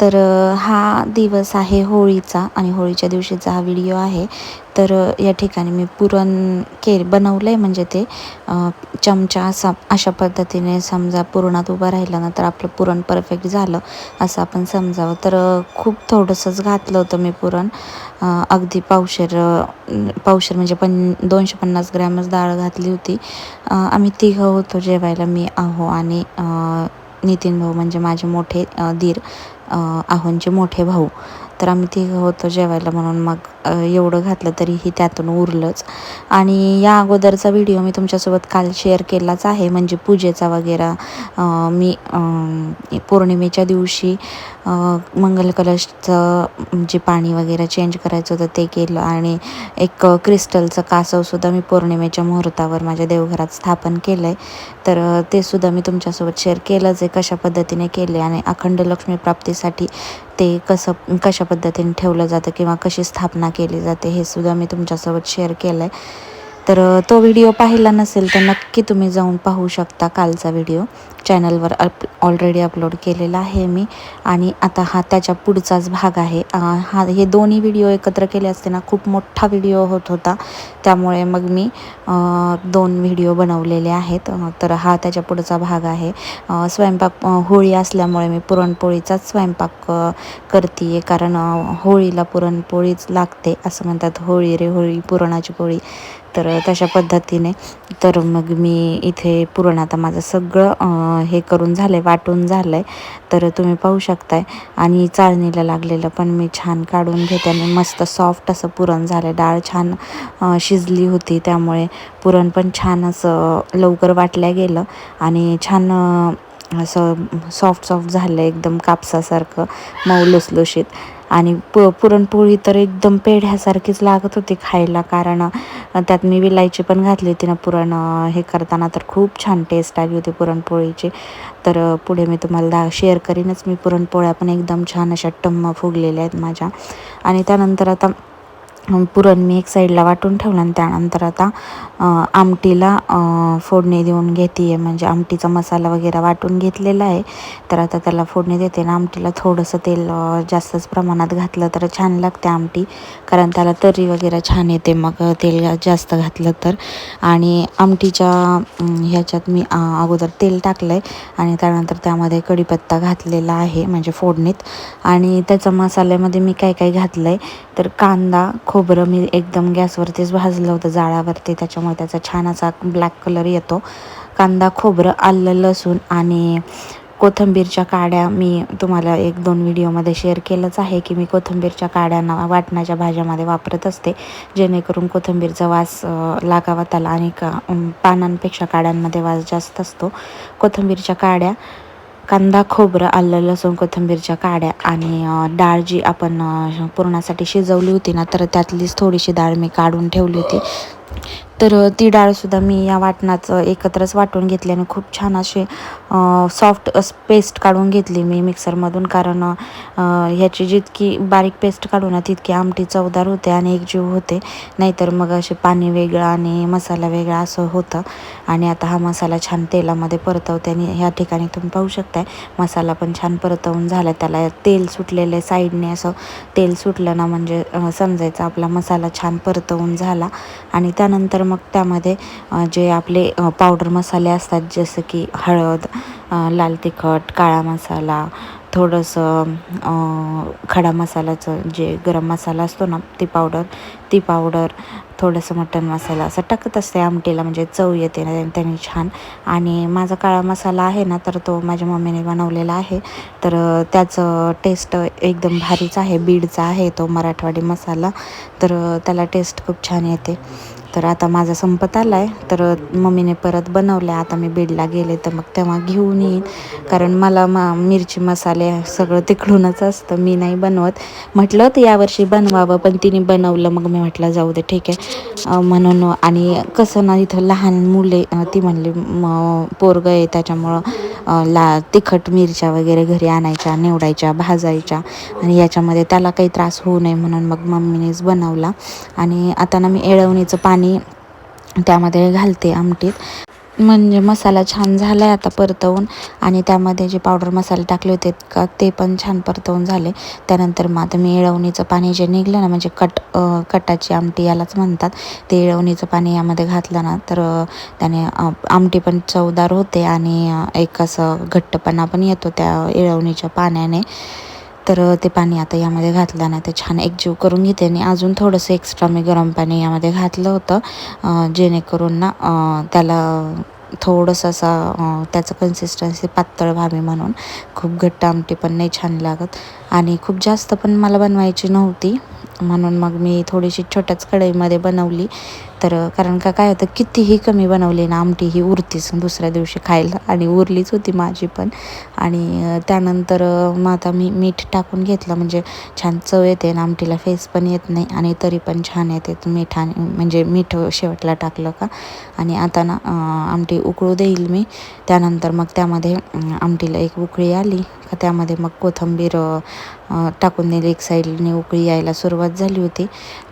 तर हा दिवस आहे होळीचा आणि होळीच्या दिवशीचा हा व्हिडिओ आहे तर या ठिकाणी मी पुरण के बनवलं आहे म्हणजे ते चमचा असा अशा पद्धतीने समजा पुरणात उभं राहिलं ना तर आपलं पुरण परफेक्ट झालं असं आपण समजावं. तर खूप थोडंसंच घातलं होतं मी पुरण. अगदी पावशेर पावशेर म्हणजे पण दोनशे पन्नास ग्रॅमच डाळ घातली होती. आम्ही तिघं होतो जेवायला मी आहो आणि नितीन भाऊ म्हणजे माझे मोठे दीर आहोंचे मोठे भाऊ. तर आम्ही तिघं होतो जेवायला म्हणून मग एवढं घातलं तरीही त्यातून उरलंच. आणि या अगोदरचा व्हिडिओ मी तुमच्यासोबत काल शेअर केलाच आहे. म्हणजे पूजेचा वगैरे मी पौर्णिमेच्या दिवशी मंगल कलशचं जे पाणी वगैरे चेंज करायचं होतं ते केलं आणि एक क्रिस्टलचं कासवसुद्धा मी पौर्णिमेच्या मुहूर्तावर माझ्या देवघरात स्थापन केलं आहे तर ते सुद्धा मी तुमच्यासोबत शेअर केलंच आहे कशा पद्धतीने केले आणि अखंड लक्ष्मी प्राप्तीसाठी ते कसं कशा पद्धतीने ठेवलं जातं किंवा कशी स्थापना केली जाते हे सुद्धा मी तुमच्यासोबत शेअर केलं आहे तर तो व्हिडिओ पाहिला नसेल तर नक्की तुम्ही जाऊन पाहू शकता कालचा व्हिडिओ. चॅनलवर अप ऑलरेडी अपलोड केलेला आहे मी. आणि आता हा त्याच्या पुढचाच भाग आहे. हा हे दोन्ही व्हिडिओ एकत्र केले असते ना खूप मोठा व्हिडिओ होत होता. त्यामुळे मग मी दोन व्हिडिओ बनवलेले आहेत. तर हा त्याच्या पुढचा भाग आहे. स्वयंपाक होळी असल्यामुळे मी पुरणपोळीचाच स्वयंपाक करते. आहे कारण होळीला पुरणपोळीच लागते. असं म्हणतात होळी रे होळी पुरणाची पोळी. तर तशा पद्धतीने तर मग मी इथे पुरण आता माझं सगळं हे करून झालं आहे वाटून झालं आहे तर तुम्ही पाहू शकताय. आणि चाळणीला लागलेलं पण मी छान काढून घेते आणि मस्त सॉफ्ट असं पुरण झालं डाळ छान शिजली होती त्यामुळे पुरण पण छान असं लवकर वाटल्या गेलं. आणि छान असं सॉफ्ट सॉफ्ट झालं एकदम कापसासारखं मऊ लुसलुशीत. आणि पु पुरणपोळी तर एकदम पेढ्यासारखीच लागत होती खायला. कारण त्यात मी विलायची पण घातली होती ना पुरण हे करताना तर खूप छान टेस्ट आली होती पुरणपोळीची. तर पुढे मी तुम्हाला दा शेअर करीनच मी पुरणपोळ्या पण एकदम छान अशा टम्म फुगलेल्या आहेत माझ्या. आणि त्यानंतर आता पुरण मी एक साईडला वाटून ठेवलं आणि त्यानंतर आता आमटीला फोडणी देऊन घेते आहे म्हणजे आमटीचा मसाला वगैरे वाटून घेतलेला आहे. तर आता त्याला फोडणी देते ना आमटीला थोडंसं तेल जास्तच प्रमाणात घातलं तर छान लागते आमटी. कारण त्याला तर्री वगैरे छान येते. मग तेल जास्त घातलं तर. आणि आमटीच्या ह्याच्यात मी अगोदर तेल टाकलं आहे आणि त्यानंतर त्यामध्ये कढीपत्ता घातलेला आहे म्हणजे फोडणीत. आणि त्याचा मसाल्यामध्ये मी काय काय घातलं आहे तर कांदा खोबरं मी एकदम गॅसवरतीच भाजलं होतं जाळावरती. त्याच्यामध्ये त्याच्यामुळे त्याचा छान असा ब्लॅक कलर येतो. कांदा खोबरं आलं लसूण आणि कोथिंबीरच्या काड्या मी तुम्हाला एक दोन व्हिडिओमध्ये शेअर केलंच आहे की मी कोथिंबीरच्या काड्यांना वाटणाच्या भाज्यामध्ये वापरत असते. जेणेकरून कोथिंबीरचा वास लागावा त्याला आणि का पानांपेक्षा काड्यांमध्ये वास जास्त असतो. कोथिंबीरच्या काड्या कांदा खोबरं आलं लसूण कोथिंबीरच्या काड्या आणि डाळ जी आपण पुरणासाठी शिजवली होती ना तर त्यातलीच थोडीशी डाळ मी काढून ठेवली होती. तर ती डाळसुद्धा मी या वाटणाचं एकत्रच वाटून घेतली आणि खूप छान असे सॉफ्ट पेस्ट काढून घेतली मी मिक्सरमधून कारण ह्याची जितकी बारीक पेस्ट काढू ना तितकी आमटी चवदार होते आणि एकजीव होते. नाहीतर मग असे पाणी वेगळं आणि मसाला वेगळा असं होतं. आणि आता हा मसाला छान तेलामध्ये परतवते आणि ह्या ठिकाणी तुम्ही पाहू शकताय मसाला पण छान परतवून झाला त्याला तेल सुटलेलं साईडने असं तेल सुटलं ना म्हणजे समजायचं आपला मसाला छान परतवून झाला. आणि त्यानंतर मग त्यामध्ये जे आपले पावडर मसाले असतात जसं की हळद लाल तिखट काळा मसाला थोडंसं खडा मसाल्याचं जे गरम मसाला असतो ना ती पावडर ती पावडर थोडंसं मटन मसाला असं टाकत असते आमटीला म्हणजे चव येते ना त्याने छान. आणि माझा काळा मसाला आहे ना तर तो माझ्या मम्मीने बनवलेला आहे. तर त्याचं टेस्ट एकदम भारीच आहे बीडचा आहे तो मराठवाडी मसाला. तर त्याला टेस्ट खूप छान येते. तर आता माझा संपत आला आहे तर मम्मीने परत बनवलं आता मी बीडला गेले तर मग तेव्हा घेऊन येईन. कारण मला मा मिरची मसाले सगळं तिकडूनच असतं. मी नाही बनवत. म्हटलं तर यावर्षी बनवावं पण तिने बनवलं. मग मी म्हटलं जाऊ दे ठीक आहे. म्हणून आणि कसं ना इथं लहान मुले ती म्हणली म पोरगं आहे त्याच्यामुळं ला तिखट मिरच्या वगैरे घरी आणायच्या निवडायच्या भाजायच्या आणि याच्यामध्ये त्याला काही त्रास होऊ नये म्हणून मग मम्मीनेच बनवला आणि आता ना मी एळवणीचं पाणी आणि त्यामध्ये घालते आमटीत. म्हणजे मसाला छान झाला आहे आता परतवून. आणि त्यामध्ये जे पावडर मसाले टाकले होते का ते पण छान परतवून झाले. त्यानंतर मग आता मी येळवणीचं पाणी जे निघलं ना म्हणजे कट कटाची आमटी यालाच म्हणतात. ते एळवणीचं पाणी यामध्ये घातलं ना तर त्याने आमटी पण चवदार होते आणि एक असं घट्टपणा पण येतो त्या येळवणीच्या पाण्याने. तर ते पाणी आता यामध्ये घातलं ना ते छान एकजीव करून घेते आणि अजून थोडंसं एक्स्ट्रा मी गरम पाणी यामध्ये घातलं होतं जेणेकरून ना त्याला थोडंसं असा त्याचं कन्सिस्टन्सी पातळ व्हावी म्हणून. खूप घट्ट आमटी पण नाही छान लागत. आणि खूप जास्त पण मला बनवायची नव्हती म्हणून मग मी थोडीशी छोट्याच कढईमध्ये बनवली. तर कारण का काय होतं कितीही कमी बनवली ना आमटी ही उरतीच दुसऱ्या दिवशी खायला. आणि उरलीच होती माझी पण. आणि त्यानंतर मग आता मी मीठ टाकून घेतलं. म्हणजे छान चव येते ना आमटीला फेस पण येत नाही आणि तरी पण छान येते मीठ आणि म्हणजे मीठ शेवटला टाकलं का. आणि आता ना आमटी उकळू देईल मी. त्यानंतर मग त्यामध्ये आमटीला एक उकळी आली का त्यामध्ये मग कोथिंबीर टाकून दिली. एक साईडने उकळी यायला सुरुवात झाली होती.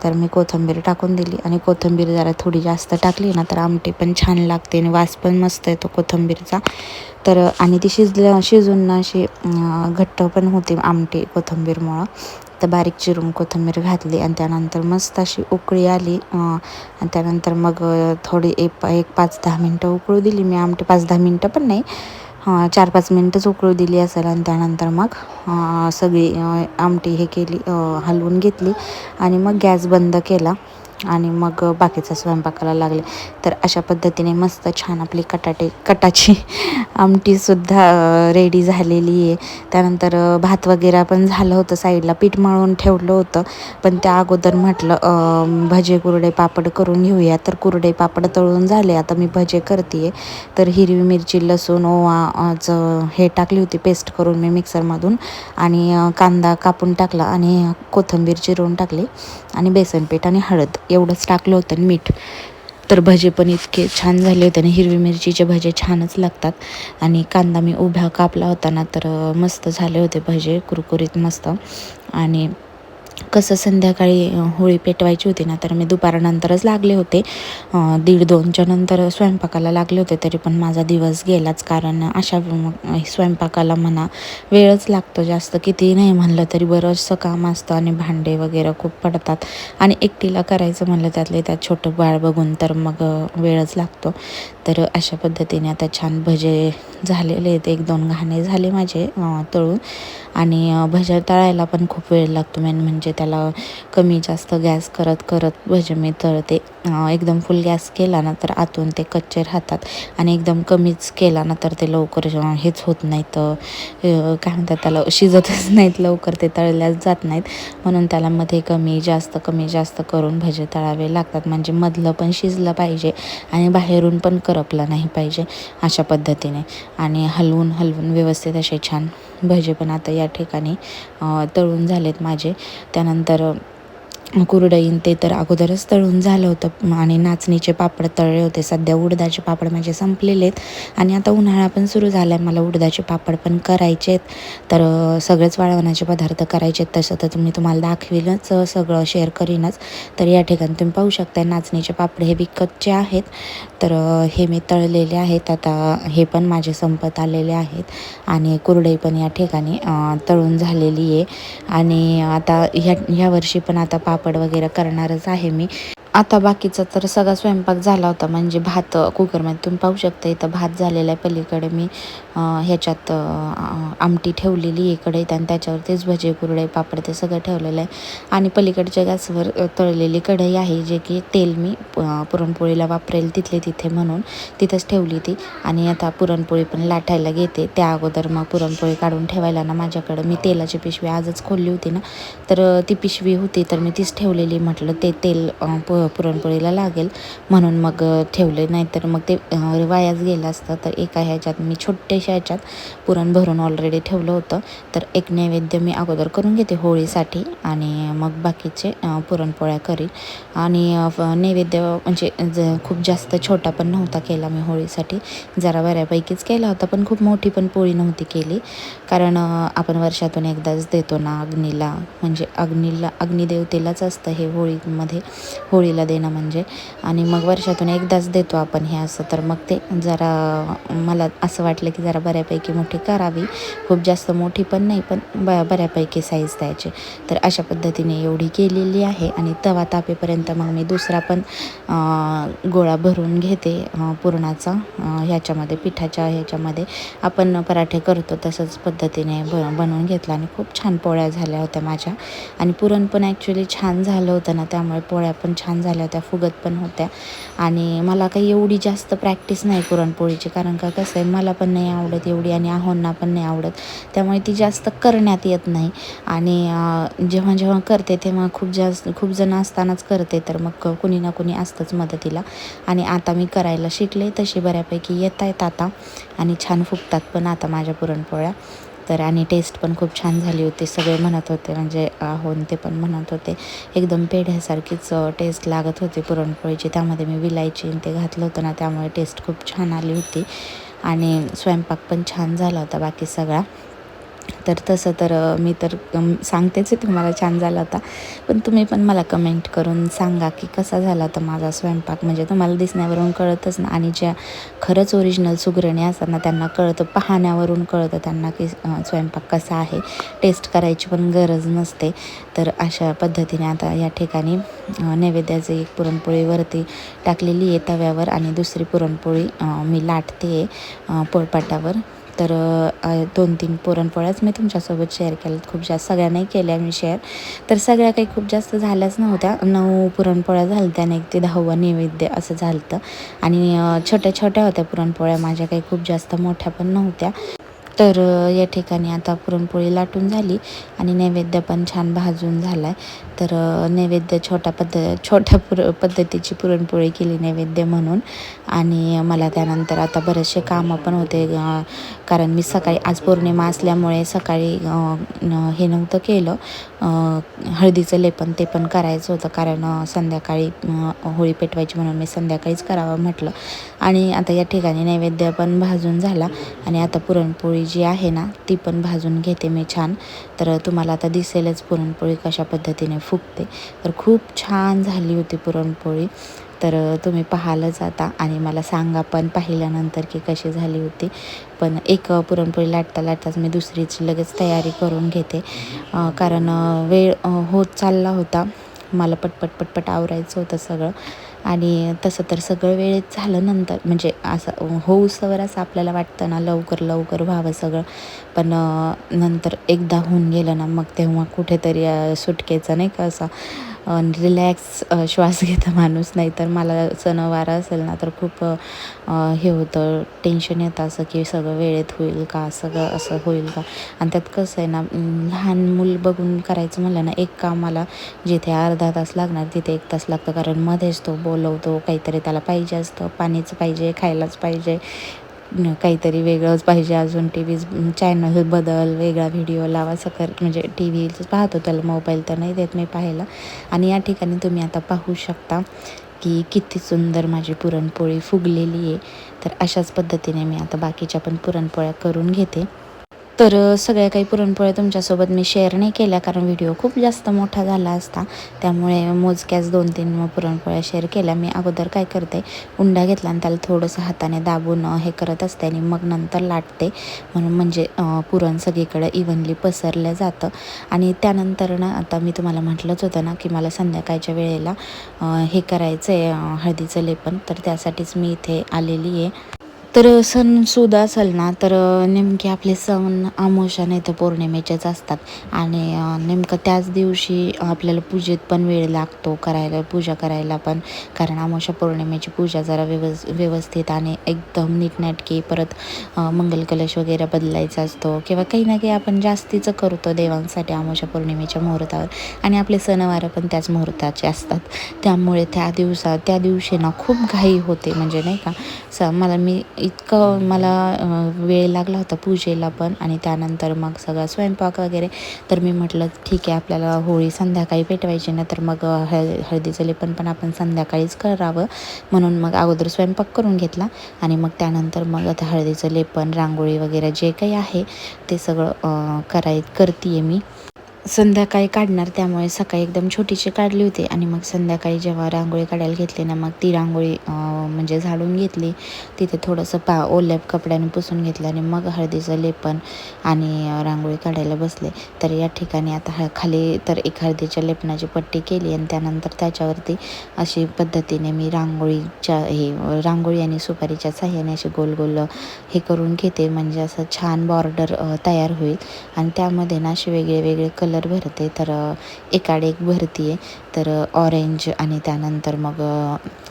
तर मी कोथिंबीर टाकून दिली आणि कोथिंबीर जरा थोडी जास्त टाकली ना तर आमटी पण छान लागते आणि वास पण मस्त येतो कोथिंबीरचा. तर आणि ती शिजल्या शिजून ना अशी घट्ट पण होते आमटी कोथिंबीरमुळं. तर बारीक चिरून कोथिंबीर घातली आणि त्यानंतर मस्त अशी उकळी आली आणि त्यानंतर मग थोडी एक एक पाच दहा मिनटं उकळू दिली. मी आमटी पाच दहा मिनटं पण नाही हां चार पाच मिनटंच उकळू दिली असेल आणि त्यानंतर मग सगळी आमटी हे केली हलवून घेतली आणि मग गॅस बंद केला. आणि मग बाकीचा स्वयंपाकाला लागले. तर अशा पद्धतीने मस्त छान आपली कटाटे कटाची आमटीसुद्धा रेडी झालेली आहे. त्यानंतर भात वगैरे पण झालं होतं साईडला. पीठ मळून ठेवलं होतं. पण त्या अगोदर म्हटलं भजे कुरडे पापड करून घेऊया. तर कुरडे पापड तळून झाले. आता मी भजे करते तर हिरवी मिरची लसूण ओवाचं हे टाकली होती पेस्ट करून मी मिक्सरमधून. आणि कांदा कापून टाकला आणि कोथिंबीर चिरून टाकली. आणि बेसन पीठ आणि हळद. एवढंच टाकलं होतं आणि मीठ. तर भजे पण इतके छान झाले होते आणि हिरवी मिरचीचे भजे छानच लागतात. आणि कांदा मी उभ्या कापला होता ना तर मस्त झाले होते भजे कुरकुरीत मस्त. आणि कसं संध्याकाळी होळी पेटवायची होती ना तर मी दुपारनंतरच लागले होते. दीड दोनच्या नंतर स्वयंपाकाला लागले होते तरी पण माझा दिवस गेलाच. कारण अशा स्वयंपाकाला म्हणा वेळच लागतो जास्त. किती नाही म्हणलं तरी बरंचसं काम असतं आणि भांडे वगैरे खूप पडतात. आणि एकटीला करायचं म्हणलं त्यातले त्यात छोटं बाळ बघून तर मग वेळच लागतो. तर अशा पद्धतीने आता छान भजे झालेले आहेत. एक दोन घाणे झाले माझे तळून. आणि अ, भजे तळायला पण खूप वेळ लागतो. मेन म्हणजे त्याला कमी जास्त गॅस करत करत भजे मी तळते. एकदम फुल गॅस केला ना तर आतून ते कच्चे राहतात आणि एकदम कमीच केला ना तर ते लवकर हेच होत नाहीत. काय म्हणतात त्याला शिजतच नाहीत लवकर ते तळल्याच जात नाहीत. म्हणून त्याला मध्ये कमी जास्त कमी जास्त करून भजे तळावे लागतात. म्हणजे मधलं पण शिजलं पाहिजे आणि बाहेरून पण करपलं नाही पाहिजे अशा पद्धतीने. आणि हलवून हलवून व्यवस्थित असे छान भजे पण आता या ठिकाणी तळून झालेत माझे. त्यानंतर कुरडईन ते तर अगोदरच तळून झालं होतं. आणि नाचणीचे पापड तळले होते. सध्या उडदाचे पापड माझे संपलेले आहेत. आणि आता उन्हाळा पण सुरू झाला आहे मला उडदाचे पापड पण करायचे आहेत. तर सगळेच वाळवणाचे पदार्थ करायचे आहेत. तसं तर मी तुम्हाला दाखवेलच सगळं शेअर करीनच. तर या ठिकाणी तुम्ही पाहू शकता नाचणीचे पापड हे विकतचे आहेत. तर हे मी तळलेले आहेत. आता हे पण माझे संपत आलेले आहेत. आणि कुरडई पण या ठिकाणी तळून झालेली आहे. आणि आता ह्या ह्या वर्षी पण आता पाप पापड वगैरे करणारच आहे मी. आता बाकीचा तर सगळा स्वयंपाक झाला होता म्हणजे भात कुकरमध्ये. तुम्ही पाहू शकता इथं भात झालेला आहे पलीकडे. मी ह्याच्यात आमटी ठेवलेली आहे कढईत आणि त्याच्यावरतीच भजे कुरडे पापड ते सगळं ठेवलेलं आहे. आणि पलीकडच्या गॅसवर तळलेली कढई आहे जे की तेल मी पुरणपोळीला वापरेल तिथले तिथे म्हणून. तिथंच ठेवली ती. आणि आता पुरणपोळी पण लाटायला घेते. त्या अगोदर मग पुरणपोळी काढून ठेवायला ना माझ्याकडं. मी तेलाची पिशवी आजच खोलली होती ना. तर ती पिशवी होती तर मी तीच ठेवलेली म्हटलं ते तेल प पुरणपोळीला लागेल. म्हणून मग ठेवले ठेवले. नाहीतर मग ते वायाच गेलं असतं. तर एका ह्याच्यात मी छोट्याशा ह्याच्यात पुरण भरून ऑलरेडी ठेवलं होतं. तर एक नैवेद्य मी अगोदर करून घेते होळीसाठी. आणि मग बाकीचे पुरणपोळ्या करीन. आणि नैवेद्य म्हणजे ज खूप जास्त छोटा पण नव्हता केला मी होळीसाठी. जरा बऱ्यापैकीच केला होता पण खूप मोठी पण पोळी नव्हती केली. कारण आपण वर्षातून एकदाच देतो ना अग्नीला. म्हणजे अग्नीला अग्निदेवतेलाच असतं हे होळीमध्ये. होळीला देणं म्हणजे. आणि मग वर्षातून एकदाच देतो आपण हे असं. तर मग ते जरा मला असं वाटलं की जरा बऱ्यापैकी मोठी करावी. खूप जास्त मोठी पण नाही पण ब बऱ्यापैकी साईज द्यायची. तर अशा पद्धतीने एवढी केलेली आहे. आणि तवा तापेपर्यंत मग मी दुसरा पण गोळा भरून घेते पुरणाचा. ह्याच्यामध्ये पिठाच्या ह्याच्यामध्ये आपण पराठे करतो तसंच पद्धतीने ब बनवून घेतला. आणि खूप छान पोळ्या झाल्या होत्या माझ्या. आणि पुरण पण ॲक्च्युली छान झालं होतं ना त्यामुळे पोळ्या पण छान झाल्या होत्या फुगत पण होत्या. आणि मला काही एवढी जास्त प्रॅक्टिस नाही पुरणपोळीची कारण का कसं आहे मला पण नाही आवडत एवढी आणि आहोंना पण नाही आवडत. त्यामुळे ती जास्त करण्यात येत नाही. आणि जेव्हा जेव्हा करते तेव्हा खूप जास्त खूप जण असतानाच करते तर मग कुणी ना कुणी असतंच मदतीला. आणि आता मी करायला शिकले तशी बऱ्यापैकी येत आहेत आता. आणि छान फुगतात पण आता माझ्या पुरणपोळ्या. तर आणि टेस्ट पण खूप छान झाली होती. सगळे म्हणत होते म्हणजे आहोन ते पण म्हणत होते. एकदम पेढ्यासारखीच टेस्ट लागत होती पुरणपोळीची. त्यामध्ये मी विलायची ते घातलं होतं ना त्यामुळे टेस्ट खूप छान आली होती. आणि स्वयंपाक पण छान झाला होता बाकी सगळा. तर तसं तर मी तर सांगतेच आहे तुम्हाला छान झाला होता. पण तुम्ही पण मला कमेंट करून सांगा की कसा झाला होता माझा स्वयंपाक? म्हणजे तुम्हाला दिसण्यावरून कळतच ना आणि ज्या खरंच ओरिजिनल सुगरणी असतात ना त्यांना कळतं पाहण्यावरून कळतं त्यांना की स्वयंपाक कसा आहे. टेस्ट करायची पण गरज नसते. तर अशा पद्धतीने आता या ठिकाणी नैवेद्याची एक पुरणपोळीवरती टाकलेली आहे तव्यावर आणि दुसरी पुरणपोळी मी लाटते आहे पोळपाटावर. तर दोन तीन पुरणपोळ्याच मी तुमच्यासोबत शेअर केल्यात. खूप जास्त सगळ्या नाही केल्या मी शेअर तर सगळ्या काही खूप जास्त झाल्याच नव्हत्या. नऊ पुरणपोळ्या झाल्या त्याने एक ते दहावा नैवेद्य असं झालं होतं आणि छोट्या छोट्या होत्या पुरणपोळ्या. माझ्या काही खूप जास्त मोठ्या पण नव्हत्या. तर या ठिकाणी आता पुरणपोळी लाटून झाली आणि नैवेद्य पण छान भाजून झाला आहे तर नैवेद्य छोटा पद्ध छोट्या पुर पद्धतीची पुरणपोळी केली नैवेद्य म्हणून. आणि मला त्यानंतर आता बरेचसे कामं पण होते कारण मी सकाळी आज पौर्णिमा असल्यामुळे सकाळी हे नव्हतं केलं. हळदीचं लेपन ते पण करायचं होतं कारण संध्याकाळी होळी पेटवायची म्हणून मी संध्याकाळीच करावं म्हटलं. आणि आता या ठिकाणी नैवेद्य पण भाजून झाला आणि आता पुरणपोळी जी आहे ना ती पण भाजून घेते मी छान. तर तुम्हाला आता दिसेलच पुरणपोळी कशा पद्धतीने फुगते. तर खूप छान झाली होती पुरणपोळी. तर तुम्ही पाहालच आता आणि मला सांगा पण पाहिल्यानंतर की कशी झाली होती. पण एक पुरणपोळी लाटता लाटताच मी दुसरीची लगेच तयारी करून घेते. कारण वेळ होत चालला होता. मला पटपट पटपट आवरायचं होतं सगळं. आणि तसं तर सगळं वेळेत झालं नंतर. म्हणजे असं होऊसवर असं आपल्याला वाटतं ना लवकर लवकर व्हावं सगळं. पण नंतर एकदा होऊन गेलं ना मग तेव्हा कुठेतरी सुटकेचा सुटकेचं नाही का असं. रिलॅक्स श्वास घेता माणूस नाही तर मला सणवार असेल ना तर खूप हे होतं. टेन्शन येतं असं की सगळं वेळेत होईल का? सगळं असं होईल का? आणि त्यात कसं आहे ना लहान मूल बघून करायचं म्हणलं ना एक कामाला जिथे अर्धा तास लागणार तिथे एक तास लागतं. कारण मध्येच तो बोलवतो काहीतरी त्याला पाहिजे असतं. पाणीच पाहिजे खायलाच पाहिजे. काहीतरी वेगळंच पाहिजे अजून. टी व्ही चॅनल बदल वेगळा व्हिडिओ लावा सकर म्हणजे टी व्हीच पाहतो त्याला मोबाईल तर नाही देत मी पाहायला. आणि या ठिकाणी तुम्ही आता पाहू शकता की किती सुंदर माझी पुरणपोळी फुगलेली आहे. तर अशाच पद्धतीने मी आता बाकीच्या पण पुरणपोळ्या करून घेते. तर सगळ्या काही पुरणपोळ्या तुमच्यासोबत मी शेअर नाही केल्या कारण व्हिडिओ खूप जास्त मोठा झाला असता. त्यामुळे मोजक्याच दोन तीन पुरणपोळ्या शेअर केल्या. मी अगोदर काय करते उंडा घेतला आणि त्याला थोडंसं हाताने दाबून हे करत असते आणि मग नंतर लाटते. म्हणून म्हणजे पुरण सगळीकडे इव्हनली पसरलं जातं. आणि त्यानंतर ना आता मी तुम्हाला म्हटलंच होतं ना की मला संध्याकाळच्या वेळेला हे करायचं आहे हळदीचं लेपन. तर त्यासाठीच मी इथे आलेली आहे. तर सणसुद्धा असेल ना तर नेमके आपले सण आमोशा नाही तर पौर्णिमेचेच असतात. आणि नेमकं त्याच दिवशी आपल्याला पूजेत पण वेळ लागतो करायला पूजा करायला पण. कारण आमोशा पौर्णिमेची पूजा जरा व्यवस व्यवस्थित आणि एकदम नीटनाटकी परत मंगलकलश मंगल कलश वगैरे बदलायचा असतो. किंवा काही ना काही आपण जास्तीचं करतो देवांसाठी आमोशा पौर्णिमेच्या मुहूर्तावर. आणि आपले सणवार पण त्याच मुहूर्ताचे असतात. त्यामुळे त्या दिवसा त्या दिवशी ना खूप घाई होते. म्हणजे नाही का स मला मी इतकं मला वेळ लागला होता पूजेला पण आणि त्यानंतर मग सगळा स्वयंपाक वगैरे. तर मी म्हटलं ठीक आहे आपल्याला होळी संध्याकाळी पेटवायची ना तर मग हळ हळदीचं लेपन पण आपण संध्याकाळीच करावं. म्हणून मग अगोदर स्वयंपाक करून घेतला आणि मग त्यानंतर मग आता हळदीचं लेपन रांगोळी वगैरे जे काही आहे ते सगळं कराय करते आहे मी. संध्याकाळी काढणार त्यामुळे सकाळी एकदम छोटीशी काढली होती आणि मग संध्याकाळी जेव्हा रांगोळी काढायला घेतली ना मग ती रांगोळी म्हणजे झाडून घेतली. तिथे थोडंसं पा ओल्या कपड्याने पुसून घेतलं आणि मग हळदीचं लेपन आणि रांगोळी काढायला बसले. तर या ठिकाणी आता ह खाली तर एक हळदीच्या लेपनाची पट्टी केली आणि त्यानंतर त्याच्यावरती अशी पद्धतीने मी रांगोळीच्या हे रांगोळी आणि सुपारीच्या साह्याने असे गोल गोल हे करून घेते. म्हणजे असं छान बॉर्डर तयार होईल. आणि त्यामध्ये ना असे वेगळे वेगळे कलर भरते. तर अ, एकाडे एक भरती आहे तर ऑरेंज आणि त्यानंतर मग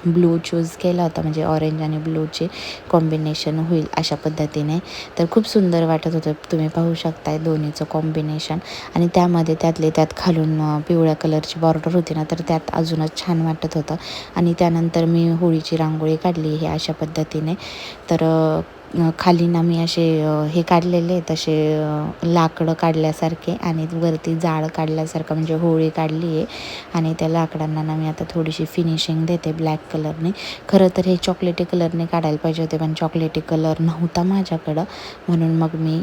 ब्लू चूज केला होता. म्हणजे ऑरेंज आणि ब्लूचे कॉम्बिनेशन होईल अशा पद्धतीने. तर खूप सुंदर वाटत होतं. तुम्ही पाहू शकताय दोन्हीचं कॉम्बिनेशन आणि त्यामध्ये त्यातले त्यात खालून पिवळ्या कलरची बॉर्डर होती ना तर त्यात अजूनच छान वाटत होतं. आणि त्यानंतर मी होळीची रांगोळी काढली हे अशा पद्धतीने. तर खालीन आम्ही मी असे हे काढलेले आहेत असे लाकडं काढल्यासारखे आणि वरती जाळ काढल्यासारखं म्हणजे होळी काढली आहे. आणि त्या लाकडांना ना मी आता थोडीशी फिनिशिंग देते ब्लॅक कलरने खरं तर हे चॉकलेटी कलरने काढायला पाहिजे होते पण चॉकलेटी कलर नव्हता माझ्याकडं. म्हणून मग मी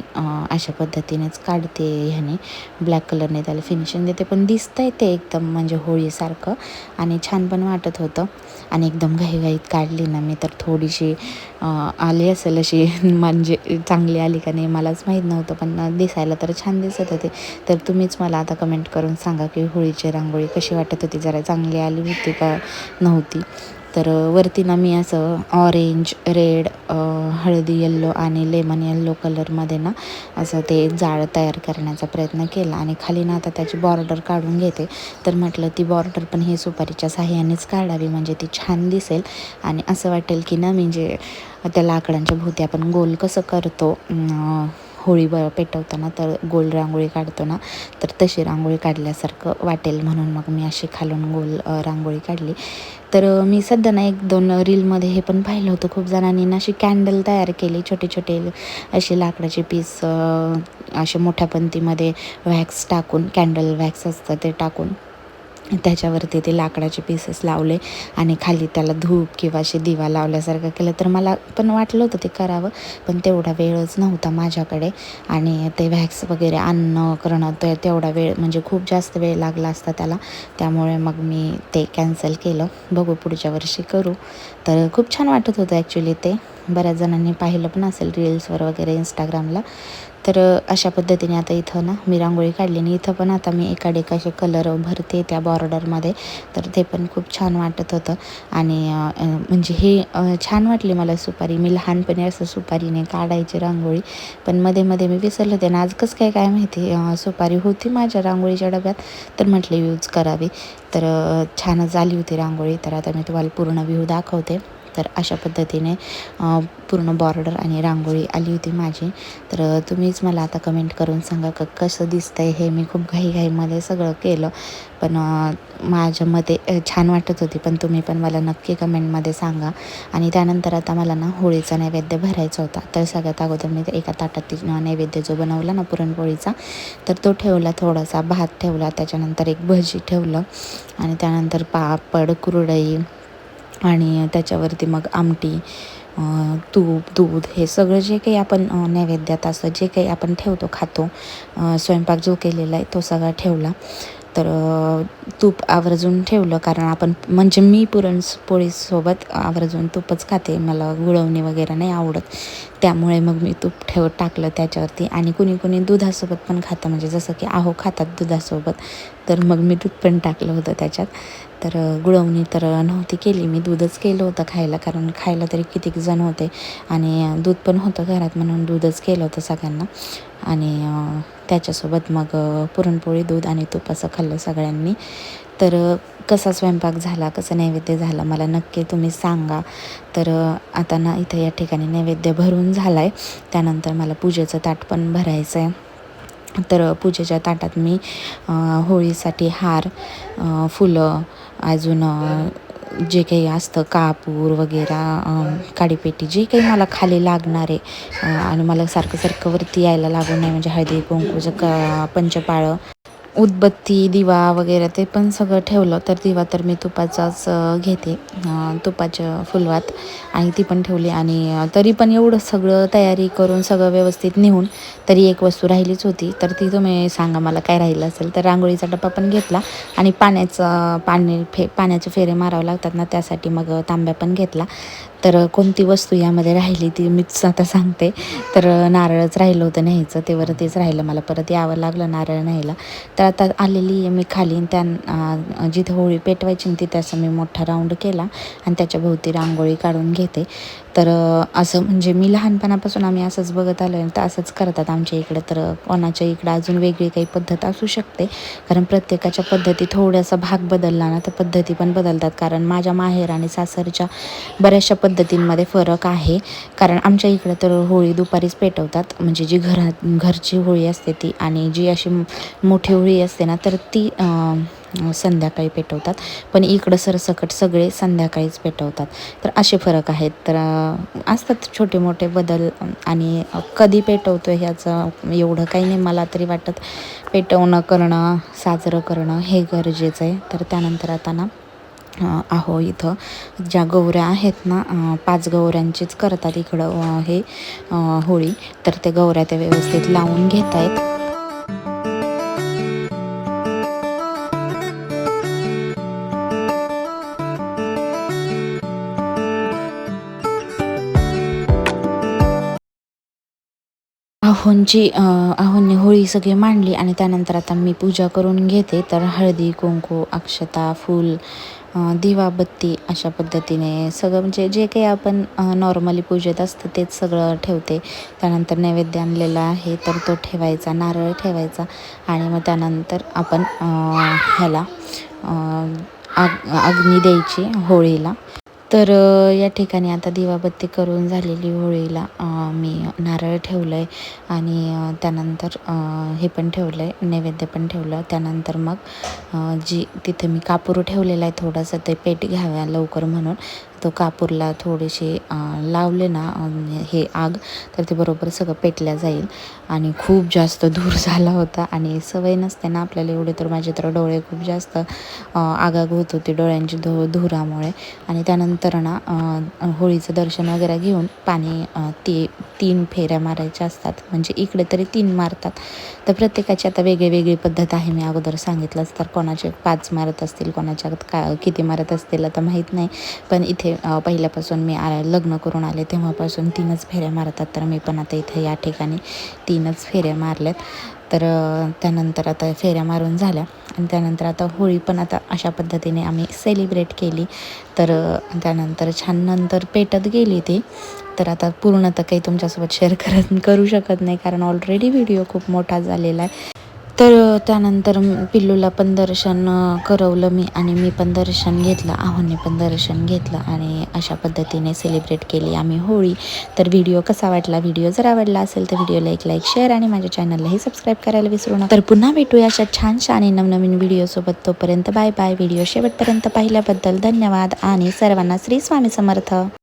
अशा पद्धतीनेच काढते ह्याने. ब्लॅक कलरने त्याला फिनिशिंग देते. पण दिसतंय ते एकदम म्हणजे होळीसारखं आणि छान पण वाटत होतं. आणि एकदम घाईघाईत काढली ना मी तर थोडीशी आली असेल अशी म्हणजे चांगली आली का नाही मलाच माहीत नव्हतं पण दिसायला तर छान दिसत होते. तर तुम्हीच मला आता कमेंट करून सांगा की होळीची रांगोळी कशी वाटत होती? जरा चांगली आली होती का नव्हती? तर वरती ना मी असं ऑरेंज रेड हळदी येल्लो आणि लेमन येल्लो कलरमध्ये ना असं ते जाळ तयार करण्याचा प्रयत्न केला. आणि खाली ना आता त्याची बॉर्डर काढून घेते. तर म्हटलं ती बॉर्डर पण हे सुपारीच्या साह्यानेच काढावी म्हणजे ती छान दिसेल. आणि असं वाटेल की ना म्हणजे त्या लाकडांच्या भोवती आपण गोल कसं करतो होळी ब पेटवताना तर गोल रांगोळी काढतो ना तर तशी रांगोळी काढल्यासारखं वाटेल म्हणून मग मी अशी खालून गोल रांगोळी काढली. तर मी सध्या ना एक दोन रीलमध्ये हे पण पाहिलं होतं खूप जणांनी ना अशी कॅन्डल तयार केली छोटे छोटे असे लाकडाचे पीस असे मोठ्या पंतीमध्ये वॅक्स टाकून कॅन्डल वॅक्स असतं ते टाकून. त्याच्यावरती ते लाकडाचे पीसेस लावले आणि खाली त्याला धूप किंवा असे दिवा लावल्यासारखं केलं. तर मला पण वाटलं होतं ते करावं पण तेवढा वेळच नव्हता माझ्याकडे. आणि ते व्हॅक्स वगैरे आणणं करणं ते तेवढा वेळ म्हणजे खूप जास्त वेळ लागला असता त्याला. त्यामुळे मग मी ते कॅन्सल केलं. बघू पुढच्या वर्षी करू. तर खूप छान वाटत होतं ॲक्च्युली ते. बऱ्याच जणांनी पाहिलं पण असेल रील्सवर वगैरे इंस्टाग्रामला तर अशा पद्धतीने आता इथं ना मी रांगोळी काढली आणि इथं पण आता मी एकाड असे कलर भरते त्या बॉर्डरमध्ये तर ते पण खूप छान वाटत होतं. आणि म्हणजे हे छान वाटली मला सुपारी. मी लहानपणी असं सुपारीने काढायची रांगोळी. पण मध्ये मध्ये मी विसरले होते. ना आज कसं काय काय माहिती सुपारी होती माझ्या रांगोळीच्या डब्यात. तर म्हटले यूज करावी. तर छानच आली होती रांगोळी. तर आता मी तुम्हाला पूर्ण व्ह्यू दाखवते. तर अशा पद्धतीने पूर्ण बॉर्डर आणि रांगोळी आली होती माझी. तर तुम्हीच मला आता कमेंट करून सांगा का कसं दिसतंय हे मी खूप घाईघाईमध्ये सगळं केलं. पण माझ्या मते छान वाटत होती. पण तुम्ही पण मला नक्की कमेंटमध्ये सांगा. आणि त्यानंतर आता मला ना होळीचा नैवेद्य भरायचा होता. तर सगळ्यात अगोदर मी एका ताटात नैवेद्य जो बनवला ना पुरणपोळीचा तर तो ठेवला थोडासा भात ठेवला. त्याच्यानंतर एक भजी ठेवलं. आणि त्यानंतर पापड कुरडई आणि त्याच्यावरती मग आमटी तूप दूध हे सगळं जे काही आपण नैवेद्यात असं जे काही आपण ठेवतो खातो स्वयंपाक जो केलेला आहे तो सगळा ठेवला. तर तूप आवर्जून ठेवलं कारण आपण म्हणजे मी पुरणपोळीसोबत आवर्जून तूपच खाते. मला गुळवणी वगैरे नाही आवडत. त्यामुळे मग मी तूप ठेव टाकलं त्याच्यावरती. आणि कुणी कुणी दुधासोबत पण खातं. म्हणजे जसं की आहो खातात दुधासोबत. तर मग मी दूध पण टाकलं होतं त्याच्यात. तर गुळवणी तर नव्हती केली. मी दूधच केलं होतं खायला. कारण खायला तरी कितीक जण होते. आणि दूध पण होतं घरात म्हणून दूधच केलं होतं सगळ्यांना. आणि त्याच्यासोबत मग पुरणपोळी दूध आणि तूप असं खाल्लं सगळ्यांनी. तर कसा स्वयंपाक झाला कसा नैवेद्य झाला मला नक्की तुम्ही सांगा. तर आता ना इथं या ठिकाणी नैवेद्य भरून झाला आहे त्यानंतर मला पूजेचं ताट पण भरायचं आहे तर पूजेच्या ताटात मी होळीसाठी हार फुलं अजून जे काही असतं कापूर वगैरे काडीपेटी जे काही मला खाली लागणार आहे आणि मला सारखं सारखं वरती यायला लागू नये म्हणजे हळदी कुंकूचं क पंचपाळं उदबत्ती दिवा वगैरे ते पण सगळं ठेवलं. तर दिवा तर मी तुपाचाच घेते. तुपाच्या फुलवात. आणि ती पण ठेवली. आणि तरी पण एवढं सगळं तयारी करून सगळं व्यवस्थित नेऊन तरी एक वस्तू राहिलीच होती. तर ती तुम्ही सांगा मला काय राहिलं असेल. तर रांगोळीचा डब्बा पण घेतला. आणि पाण्याचं पाणी फे पाण्याचे फेरे मारावं लागतात ना त्यासाठी मग तांब्या पण घेतला. तर कोणती वस्तू यामध्ये राहिली ती मीच आता सांगते. तर नारळच राहिलं होतं न्यायचं तेवर तेच राहिलं मला. परत यावं लागलं नारळ न्यायला. तर आता आलेली आहे मी खाली. आणि त्या जिथे होळी पेटवायची तिथे असं मी मोठा राऊंड केला आणि त्याच्या भोवती रांगोळी काढून घेते. तर असं म्हणजे मी लहानपणापासून आम्ही असंच बघत आलो आहे तर असंच करतात आमच्या इकडं. तर कोणाच्या इकडं अजून वेगळी काही पद्धत असू शकते. कारण प्रत्येकाच्या पद्धती थोडासा भाग बदलला ना तर पद्धती पण बदलतात. कारण माझ्या माहेर आणि सासरच्या बऱ्याचशा पद्धतींमध्ये फरक आहे. कारण आमच्या इकडं तर होळी दुपारीच पेटवतात. म्हणजे जी घरात घरची होळी असते ती आणि जी अशी मोठी होळी असते ना तर ती संध्याकाळी पेटवतात. पण इकडं सरसकट सगळे संध्याकाळीच पेटवतात. तर असे फरक आहेत. तर असतात छोटे मोठे बदल आणि कधी पेटवतो ह्याचं एवढं काही नाही. मला तरी वाटत पेटवणं करणं साजरं करणं हे गरजेचं आहे. तर त्यानंतर आता ना आहो इथं ज्या गौऱ्या आहेत ना पाच गौऱ्यांचीच करतात इकडं हे होळी. तर ते गौऱ्या ते व्यवस्थित लावून घेत आहेत आहोंची आहोंनी होळी सगळी मांडली आणि त्यानंतर आता मी पूजा करून घेते. तर हळदी कुंकू अक्षता फूल दिवाबत्ती अशा पद्धतीने सगळं म्हणजे जे काही आपण नॉर्मली पूजेत असतं तेच सगळं ठेवते. त्यानंतर नैवेद्य आणलेला आहे तर तो ठेवायचा नारळ ठेवायचा आणि मग त्यानंतर आपण ह्याला आग अग्नी द्यायची होळीला. तर या ठिकाणी आता दिवाबत्ती करून झालेली होळीला मी नारळ ठेवलं आहे आणि त्यानंतर हे पण ठेवलं आहे नैवेद्य पण ठेवलं. त्यानंतर मग जी तिथे मी कापूर ठेवलेला आहे थोडंसं ते पेट घ्याव्या लवकर म्हणून. तो कापूरला थोडेसे लावले ना हे आग तर ते बरोबर सगळं पेटल्या जाईल. आणि खूप जास्त धूर झाला होता आणि सवय नसते ना आपल्याला एवढे तर माझे तर डोळे खूप जास्त आगाग होत होते डोळ्यांची धू धुरामुळे. आणि त्यानंतर ना होळीचं दर्शन वगैरे घेऊन पाणी ते ती तीन फेऱ्या मारायच्या असतात. म्हणजे इकडे तरी तीन मारतात. तर प्रत्येकाची आता वेगळी वेगळी पद्धत आहे. मी अगोदर सांगितलंच तर कोणाचे पाच मारत असतील कोणाच्या का किती मारत असतील आता माहीत नाही. पण इथे पहिल्यापासून मी आ लग्न करून आले तेव्हापासून तीनच फेऱ्या मारतात. तर मी पण आता इथे या ठिकाणी तीनच फेऱ्या मारल्यात. तर त्यानंतर आता फेऱ्या मारून झाल्या. आणि त्यानंतर आता होळी पण आता अशा पद्धतीने आम्ही सेलिब्रेट केली. तर त्यानंतर छान नंतर पेटत गेली ती. तर आता पूर्ण तर काही तुमच्यासोबत शेअर करत करू शकत नाही कारण ऑलरेडी व्हिडिओ खूप मोठा झालेला आहे. तर त्यानंतर पिल्लूला पण दर्शन करवलं मी आणि मी पण दर्शन घेतलं आहोने पण दर्शन घेतलं आणि अशा पद्धतीने सेलिब्रेट केली आम्ही होळी. तर व्हिडिओ कसा वाटला? व्हिडिओ जर आवडला असेल तर व्हिडिओला एक लाईक शेअर आणि माझ्या चॅनललाही सबस्क्राईब करायला विसरू नका. तर पुन्हा भेटूया अशा छानशा आणि नवनवीन व्हिडिओसोबत तोपर्यंत बाय बाय व्हिडिओ शेवटपर्यंत पाहिल्याबद्दल धन्यवाद आणि सर्वांना श्री स्वामी समर्थ.